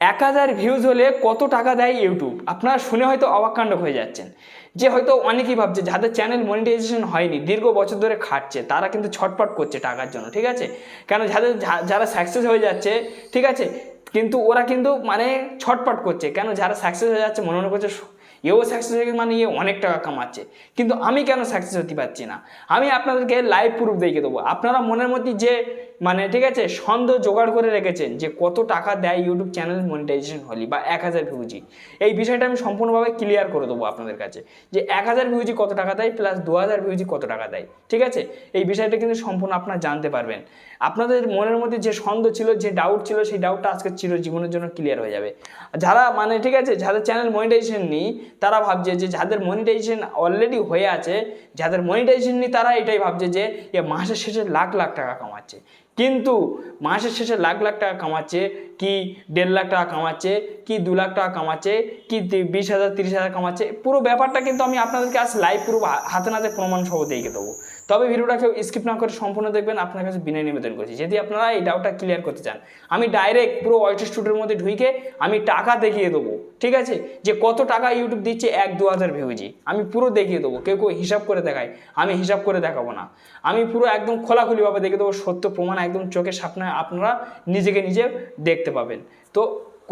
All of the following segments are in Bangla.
এক হাজার ভিউজ হলে কত টাকা দেয় ইউটিউব আপনারা শুনে হয়তো অবাকাণ্ড হয়ে যাচ্ছেন। যে হয়তো অনেকেই ভাবছে যাদের চ্যানেল মনিটাইজেশন হয়নি, দীর্ঘ বছর ধরে খাটছে, তারা কিন্তু ছটপট করছে টাকার জন্য, ঠিক আছে? কেন? যাদের যারা সাকসেস হয়ে যাচ্ছে, ঠিক আছে? কিন্তু ওরা কিন্তু মানে ছটপট করছে। কেন? যারা সাকসেস হয়ে যাচ্ছে, মনে মনে করছে এও সাকসেস হয়ে মানে এ অনেক টাকা কামাচ্ছে। কিন্তু আমি কেন সাকসেস হতে পারছি না? আমি আপনাদেরকে লাইভ প্রুফ দেখিয়ে দেবো। আপনারা মনের মধ্যে যে মানে ঠিক আছে, সন্দেহ জোগাড় করে রেখেছেন যে, কত টাকা দেয় ইউটিউব চ্যানেল মনিটাইজেশন হলি বা এক হাজার ভিউজি এই বিষয়টা আমি সম্পূর্ণভাবে ক্লিয়ার করে দেবো আপনাদের কাছে। যে, এক হাজার ভিউজি কত টাকা দেয় প্লাস দু হাজার ভিউজি কত টাকা দেয়, ঠিক আছে? এই বিষয়টা কিন্তু সম্পূর্ণ আপনারা জানতে পারবেন। আপনাদের মনের মধ্যে যে সন্দেহ ছিল, যে ডাউট ছিল, সেই ডাউটটা আজকে চিরজীবনের জন্য ক্লিয়ার হয়ে যাবে। যারা মানে ঠিক আছে, যাদের চ্যানেল মনিটাইজেশন নেই, তারা ভাবছে যে যাদের মনিটাইজেশন অলরেডি হয়ে আছে, যাদের মনিটাইজেশন নেই, তারা এটাই ভাবছে যে এ মাসের শেষে লাখ লাখ টাকা কামাচ্ছে। কিন্তু মাসের শেষে লাখ লাখ টাকা কামাচ্ছে কি দেড় লাখ টাকা কামাচ্ছে, কি দু লাখ টাকা কামাচ্ছে, কি বিশ হাজার, তিরিশ হাজার কামাচ্ছে, পুরো ব্যাপারটা কিন্তু আমি আপনাদেরকে আজ লাইভ পুরো হাতে নাতে প্রমাণ সহ দেখে দেবো। তবে ভিডিওটা কেউ স্কিপ না করে সম্পূর্ণ দেখবেন, আপনার কাছে বিনয় নিবেদন করছি। যদি আপনারা এই ডাউটটা ক্লিয়ার করতে চান, আমি ডাইরেক্ট পুরো ওয়াইট স্টুডিওর মধ্যে ঢুকে আমি টাকা দেখিয়ে দেবো, ঠিক আছে? যে কত টাকা ইউটিউব দিচ্ছে এক দু হাজার ভিউজি আমি পুরো দেখিয়ে দেবো, কেউ কেউ হিসাব করে দেখায়, আমি হিসাব করে দেখাবো না। আমি পুরো একদম খোলাখুলিভাবে দেখিয়ে দেবো, সত্য প্রমাণ একদম চোখের সামনে আপনারা নিজেকে নিজে দেখতে পাবেন। তো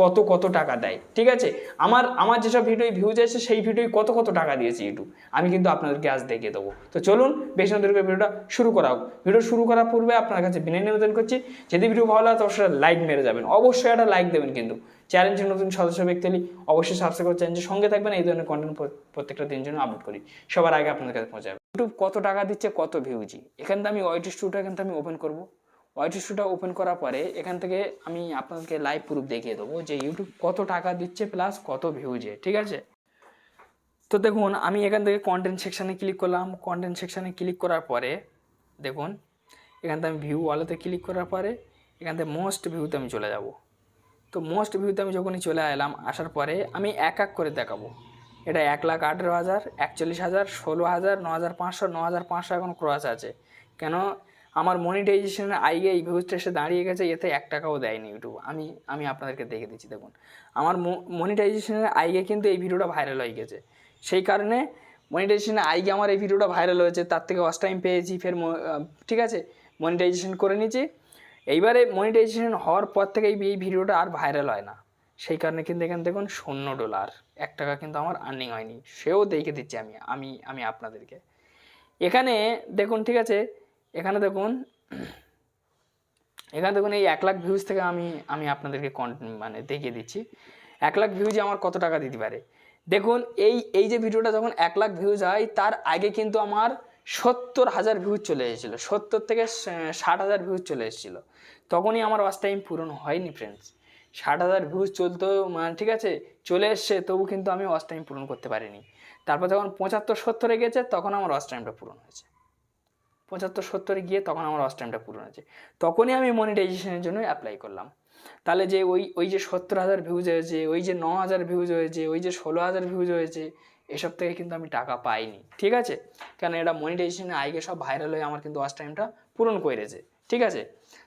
কত কত টাকা দেয়, ঠিক আছে? আমার আমার যেসব ভিডিও ভিউজ আছে সেই ভিডিও কত কত টাকা দিয়েছে ইউটিউব আমি কিন্তু আপনাদেরকে আজ দেখিয়ে দেবো। তো চলুন, বেশি করে ভিডিওটা শুরু করা হোক। ভিডিও শুরু করার পূর্বে আপনার কাছে বিনয় নিবেদন করছি, যদি ভিডিও ভালো লাগে তো অবশ্যই লাইক মেরে যাবেন। অবশ্যই একটা লাইক দেবেন কিন্তু। চ্যানেলটি নতুন সদস্য ব্যক্তি হলে অবশ্যই সাবস্ক্রাইব করে চ্যানেলটির সঙ্গে থাকবেন, এই ধরনের কন্টেন্ট প্রত্যেকটা দিন জন্য আপলোড করি। সবার আগে আপনাদের কাছে পৌঁছাবে। ইউটিউব কত টাকা দিচ্ছে, কত ভিউজি এখান থেকে আমি ওয়াইটি স্টুডিওটা এখান থেকে আমি ওপেন করব। ওয়াইটি স্টুডিওটা ওপেন করার পরে এখান থেকে আমি আপনাদেরকে লাইভ প্রুফ দেখিয়ে দেবো যে ইউটিউব কত টাকা দিচ্ছে প্লাস কত ভিউজে ঠিক আছে? তো দেখুন, আমি এখান থেকে কন্টেন্ট সেকশানে ক্লিক করলাম। কন্টেন্ট সেকশানে ক্লিক করার পরে, দেখুন, এখান থেকে আমি ভিউ ওয়ালেতে ক্লিক করার পরে, এখান থেকে মোস্ট ভিউতে আমি চলে যাব। তো মোস্ট ভিউতে আমি যখনই চলে এলাম, আসার পরে আমি এক এক করে দেখাবো। এটা এক লাখ আঠেরো হাজার, একচল্লিশ হাজার, ষোলো হাজার ন হাজার পাঁচশো ন হাজার পাঁচশো এখন ক্রস আছে। কেন? আমার মনিটাইজেশনের আইগে এই ভিউজটা এসে দাঁড়িয়ে গেছে, এতে এক টাকাও দেয়নি ইউটিউব আমি আমি আপনাদেরকে দেখে দিচ্ছি, দেখুন। আমার মনিটাইজেশনের আইগে কিন্তু এই ভিডিওটা ভাইরাল হয়ে গেছে। সেই কারণে মনিটাইজেশনের আইগে আমার এই ভিডিওটা ভাইরাল হয়েছে, তার থেকে ওয়াচ টাইম পেয়েছি, ফের ঠিক আছে? মনিটাইজেশন করে নিয়েছি। এইবারে মনিটাইজেশন হওয়ার পর থেকে এই ভিডিওটা আর ভাইরাল হয় না। সেই কারণে কিন্তু এখানে দেখুন, শূন্য ডলার এক টাকা কিন্তু আমার আর্নিং হয়নি। সেও দেখে দিচ্ছি আমি আমি আমি আপনাদেরকে। এখানে দেখুন, ঠিক আছে? এখানে দেখুন এখানে দেখুন এই এক লাখ ভিউজ থেকে আমি আমি আপনাদেরকে কন মানে দেখিয়ে দিচ্ছি। এক লাখ ভিউজে আমার কত টাকা দিতে পারে? দেখুন, এই এই যে ভিডিওটা যখন এক লাখ ভিউজ হয়, তার আগে কিন্তু আমার সত্তর হাজার ভিউজ চলে এসেছিল। সত্তর থেকে ষাট হাজার ভিউজ চলে এসেছিল। তখনই আমার ওয়াচ টাইম পূরণ হয়নি ফ্রেন্ডস ষাট হাজার ভিউজ চলতো মানে ঠিক আছে, চলে এসছে, তবু কিন্তু আমি ওয়াচ টাইম পূরণ করতে পারিনি। তারপর যখন পঁচাত্তর, সত্তরে গেছে, তখন আমার ওয়াচ টাইমটা পূরণ হয়েছে। পঁচাত্তর, সত্তরে গিয়ে তখন আমার ওয়াচ টাইমটা পূরণ হয়েছে। তখনই আমি মনিটাইজেশনের জন্য অ্যাপ্লাই করলাম। তাহলে যে ওই ওই যে সত্তর হাজার ভিউজ হয়েছে, ওই যে ন হাজার ভিউজ হয়েছে, ওই যে ষোলো হাজার ভিউজ হয়েছে, এসব থেকে কিন্তু আমি টাকা পাইনি, ঠিক আছে? কেন এটা মনিটাইজেশনে আগে সব ভাইরাল হয়ে আমার কিন্তু ওয়াচ টাইমটা পূরণ করেছে ঠিক আছে?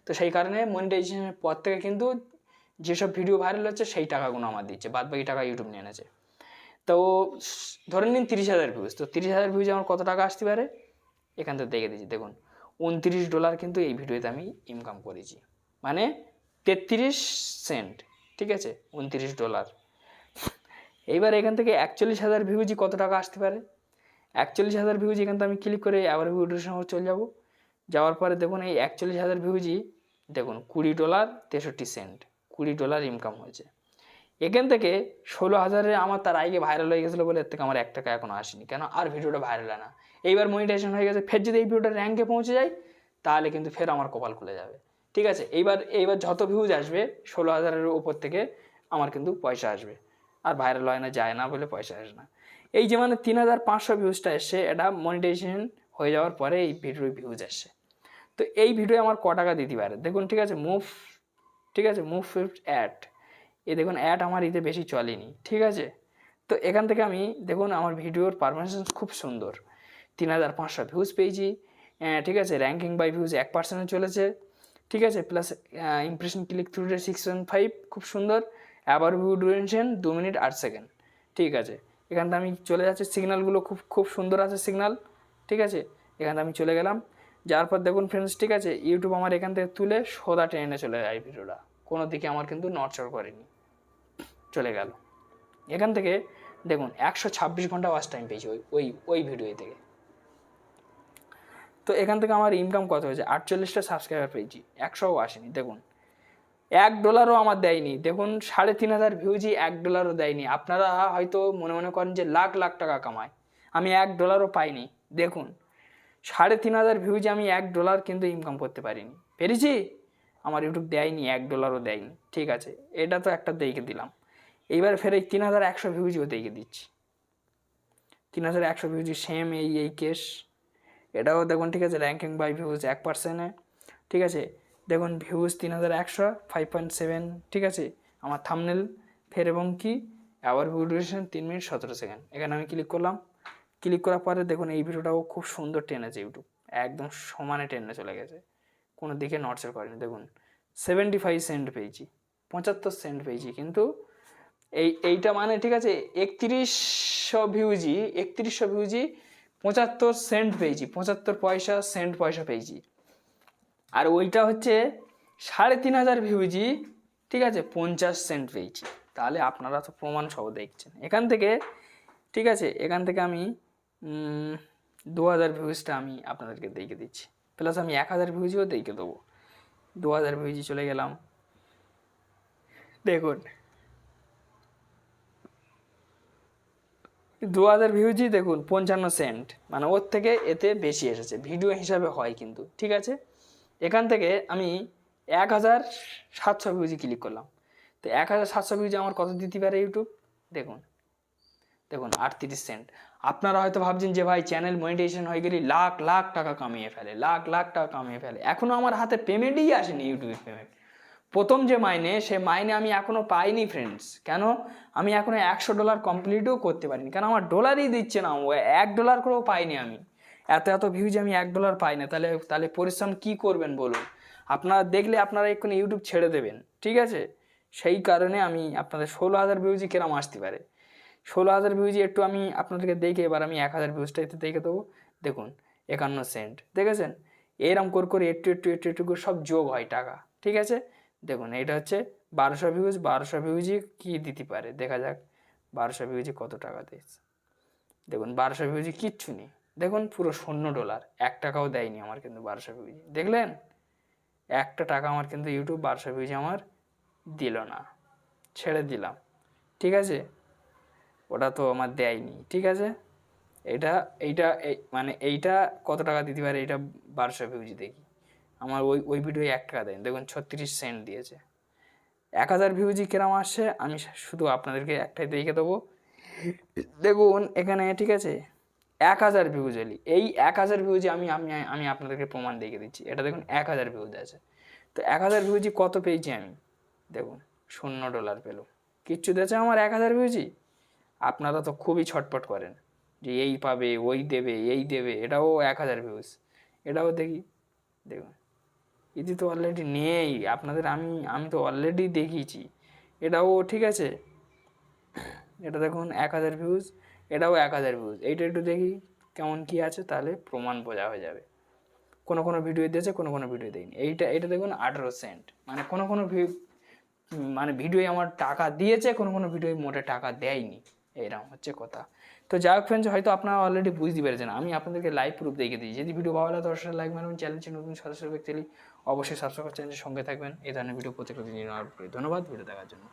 তো সেই কারণে মনিটাইজেশনের পর থেকে কিন্তু যেসব ভিডিও ভাইরাল হচ্ছে, সেই টাকাগুলো আমার দিচ্ছে বাদ বাকি টাকা ইউটিউব নিয়ে এনেছে। তো ধরে নিন তিরিশ হাজার ভিউজ তো তিরিশ হাজার ভিউজে আমার কত টাকা আসতে পারে? এখান থেকে দেখে দিচ্ছি দেখুন, উনত্রিশ ডলার কিন্তু এই ভিডিওতে আমি ইনকাম করেছি। মানে তেত্রিশ সেন্ট ঠিক আছে? উনত্রিশ ডলার। এইবার এখান থেকে একচল্লিশ হাজার ভিউজি কত টাকা আসতে পারে? একচল্লিশ হাজার ভিউজ এখান থেকে আমি ক্লিক করে আবার ভিডিওর সঙ্গে চলে যাব। যাওয়ার পরে দেখুন, এই একচল্লিশ হাজার ভিউজি দেখুন, কুড়ি ডলার তেষট্টি সেন্ট কুড়ি ডলার ইনকাম হয়েছে। এখান থেকে ষোলো হাজারে আমার তার আগে ভাইরাল হয়ে গেছিল বলে এর থেকে আমার এক টাকা এখনও আসেনি। কেন? আর ভিডিওটা ভাইরাল হয় না। এইবার মনিটাইজেশন হয়ে গেছে, ফের যদি এই ভিডিওটা র্যাঙ্কে পৌঁছে যায়, তাহলে কিন্তু ফের আমার কপাল খুলে যাবে। ঠিক আছে? এইবার এইবার যত ভিউজ আসবে, ষোলো হাজারের উপর থেকে আমার কিন্তু পয়সা আসবে। আর ভাইরাল হয় না, যায় না বলে পয়সা আসে না। এই যে মানে তিন হাজার পাঁচশো ভিউজটা এসছে, এটা মনিটাইজেশন হয়ে যাওয়ার পরে এই ভিডিওর ভিউজ আসছে তো এই ভিডিও আমার ক টাকা দিতে পারে? দেখুন, ঠিক আছে? মুভ ঠিক আছে? মুভ ফিফট অ্যাড এই দেখুন অ্যাড আমার এতে বেশি চলেনি, ঠিক আছে? তো এখান থেকে আমি, দেখুন আমার ভিডিওর পারফরমেন্স খুব সুন্দর। তিন হাজার পাঁচশো ভিউজ পেয়েছি ঠিক আছে? র্যাঙ্কিং বাই ভিউজ এক পার্সেন্টে চলেছে, ঠিক আছে? Plus impression click through rate six point five খুব সুন্দর। অ্যাবার ভিউ ডিউরেশন দু মিনিট আট সেকেন্ড ঠিক আছে? এখান থেকে আমি চলে যাচ্ছি সিগনালগুলো খুব খুব সুন্দর আছে সিগনাল ঠিক আছে? এখান থেকে আমি চলে গেলাম। যার পর দেখুন ফ্রেন্ডস ঠিক আছে? ইউটিউব আমার এখান থেকে তুলে সোদা ট্রেনে চলে যায় ভিডিওটা কোনো দিকে আমার কিন্তু নড়চড় করেনি। চলে গেল। এখান থেকে দেখুন, একশো ছাব্বিশ ঘণ্টা ওয়াচ টাইম পেয়েছি ওই ওই ওই ভিডিও থেকে। তো এখান থেকে আমার ইনকাম কত হয়েছে? আটচল্লিশটা সাবস্ক্রাইবার পেয়েছি একশোও আসেনি। দেখুন, এক ডলারও আমার দেয়নি। দেখুন, সাড়ে তিন হাজার ভিউজই এক ডলারও দেয়নি। আপনারা হয়তো মনে মনে করেন যে লাখ লাখ টাকা কামায়। আমি এক ডলারও পাইনি। দেখুন, সাড়ে তিন হাজার ভিউজে আমি এক ডলার কিন্তু ইনকাম করতে পারিনি। পেরেছি? আমার ইউটিউব দেয়নি, এক ডলারও দেয়নি। ঠিক আছে, এটা তো একটা দেখে দিলাম। এইবার ফের এই তিন হাজার একশো ভিউজও দেখে দিচ্ছি। তিন হাজার একশো ভিউজি সেম এই এই কেস এটাও দেখুন, ঠিক আছে র্যাঙ্কিং বাই ভিউজ এক পার্সেন্টে ঠিক আছে, দেখুন ভিউজ তিন হাজার একশো ফাইভ পয়েন্ট সেভেন ঠিক আছে, আমার থামনেল ফের এবং কি আবার ভিউ ডিউরেশন তিন মিনিট সতেরো সেকেন্ড এখানে আমি ক্লিক করলাম। ক্লিক করার পরে দেখুন, এই ভিডিওটাও খুব সুন্দর টেনেছে ইউটিউব একদম সমানে টেনে চলে গেছে। কোনো দিকে নড়চড় করেনি। দেখুন সেভেন্টি ফাইভ সেন্ট পেয়েছি, পঁচাত্তর সেন্ট পেয়েছি, কিন্তু এই, এইটা মানে ঠিক আছে, একত্রিশশো ভিউজি একত্রিশশো ভিউজি পঁচাত্তর সেন্ট পেয়েছি, পঁচাত্তর পয়সা সেন্ট পয়সা পেয়েছি। আর ওইটা হচ্ছে সাড়ে তিন হাজার ভিউজি ঠিক আছে, পঞ্চাশ সেন্ট পেয়েছি। তাহলে আপনারা তো প্রমাণ সহ দেখছেন। এখান থেকে, ঠিক আছে, এখান থেকে আমি দু হাজার ভিউজটা আমি আপনাদেরকে দেখে দিচ্ছি। প্লাস আমি এক হাজার ভিউজিও দেখে দেবো। দু হাজার ভিউজি চলে গেলাম। দেখুন। দু হাজার ভিউজই দেখুন, পঞ্চান্ন সেন্ট মানে ওর থেকে এতে বেশি এসেছে। ভিডিও হিসাবে হয় কিন্তু, ঠিক আছে? এখান থেকে আমি এক হাজার সাতশো ভিউজি ক্লিক করলাম। তো এক হাজার সাতশো ভিউজি আমার কত দিতে পারে ইউটিউব দেখুন। দেখুন, আটত্রিশ সেন্ট। আপনারা হয়তো ভাবছেন যে, ভাই চ্যানেল মনিটাইজেশন হয়ে গেলে লাখ লাখ টাকা কামিয়ে ফেলে, লাখ লাখ টাকা কামিয়ে ফেলে। এখনও আমার হাতে পেমেন্টই আসেনি ইউটিউবের পেমেন্ট প্রথম যে মাইনে, সে মাইনে আমি এখনও পাইনি ফ্রেন্ডস কেন? আমি এখনও একশো ডলার কমপ্লিটও করতে পারিনি। কেন? আমার ডলারই দিচ্ছে না এক ডলার করেও পাইনি আমি। এত এত ভিউজ আমি এক ডলার পাই না। তাহলে তাহলে পরিশ্রম কি করবেন বলুন? আপনারা দেখলে আপনারা এক্ষুনি ইউটিউব ছেড়ে দেবেন, ঠিক আছে? সেই কারণে আমি আপনাদের ষোলো হাজার ভিউজই কেরাম আসতে পারে? ষোলো হাজার ভিউজি একটু আমি আপনাদেরকে দেখে, এবার আমি এক হাজার ভিউজটা এতে দেখে দেবো। দেখুন, একান্ন সেন্ট দেখেছেন? এরম করে করে একটু একটু একটু একটু করে সব যোগ হয় টাকা, ঠিক আছে? দেখুন, এটা হচ্ছে বারোশো ভিউজ বারোশো ভিউজি কী দিতে পারে? দেখা যাক, বারোশো ভিউজি কত টাকা দিয়েছে? দেখুন, বারোশো ভিউজি কিচ্ছু নেই। দেখুন, পুরো শূন্য ডলার এক টাকাও দেয়নি আমার কিন্তু বারোশো ভিউজি দেখলেন? একটা টাকা আমার কিন্তু ইউটিউব বারোশো ভিউজি আমার দিল না। ছেড়ে দিলাম, ঠিক আছে? ওটা তো আমার দেয়নি, ঠিক আছে? এটা, এইটা এই মানে এইটা কত টাকা দিতে পারে এইটা বারোশো ভিউজি দেখি। আমার ওই ওই ভিডিও এক টাকা দেয়নি, দেখুন ছত্রিশ সেন্ট দিয়েছে। এক হাজার ভিউজি কিরম আসছে, আমি শুধু আপনাদেরকে একটাই দেখে দেবো। দেখুন এখানে, ঠিক আছে? এক হাজার ভিউজ এলি, এই এক হাজার ভিউজে আমি আমি আমি আপনাদেরকে প্রমাণ দেখে দিচ্ছি। এটা দেখুন এক হাজার ভিউজ আছে। তো এক হাজার ভিউজি কত পেয়েছি আমি? দেখুন, শূন্য ডলার পেল। কিচ্ছু দিয়েছে আমার এক হাজার ভিউজি আপনারা তো খুবই ছটপট করেন যে এই পাবে, ওই দেবে, এই দেবে, এটাও এক হাজার ভিউজ এটাও দেখি, দেখুন। এটি তো অলরেডি নেই, আপনাদের আমি আমি তো অলরেডি দেখিয়েছি। এটাও ঠিক আছে। এটা দেখুন এক হাজার ভিউজ এটাও এক হাজার ভিউজ এইটা একটু দেখি কেমন কি আছে, তাহলে প্রমাণ বোঝা হয়ে যাবে। কোনো কোনো ভিডিও দিয়েছে, কোনো কোনো ভিডিও দেয়নি। এইটা, এটা দেখুন আঠেরো সেন্ট মানে কোনো কোনো ভিউ মানে ভিডিওয়ে আমার টাকা দিয়েছে, কোনো কোনো ভিডিওয়ে মোটে টাকা দেয়নি। এরকম হচ্ছে কথা। তো যাই হোক ফ্রেন্ডস হয়তো আপনারা অলরেডি বুঝতে পেরেছেন। আমি আপনাদেরকে লাইভ প্রুফ দেখে দিই। যদি ভিডিও ভালো লাগে, দর্শক লাইক মারবেন চ্যানেলটি নতুন সদস্য, ব্যক্তি অবশ্যই সাবস্ক্রাইব চ্যানেলের সঙ্গে থাকবেন। এই ধরনের ভিডিও প্রত্যেকটা দিন। ধন্যবাদ ভিডিও দেখার জন্য।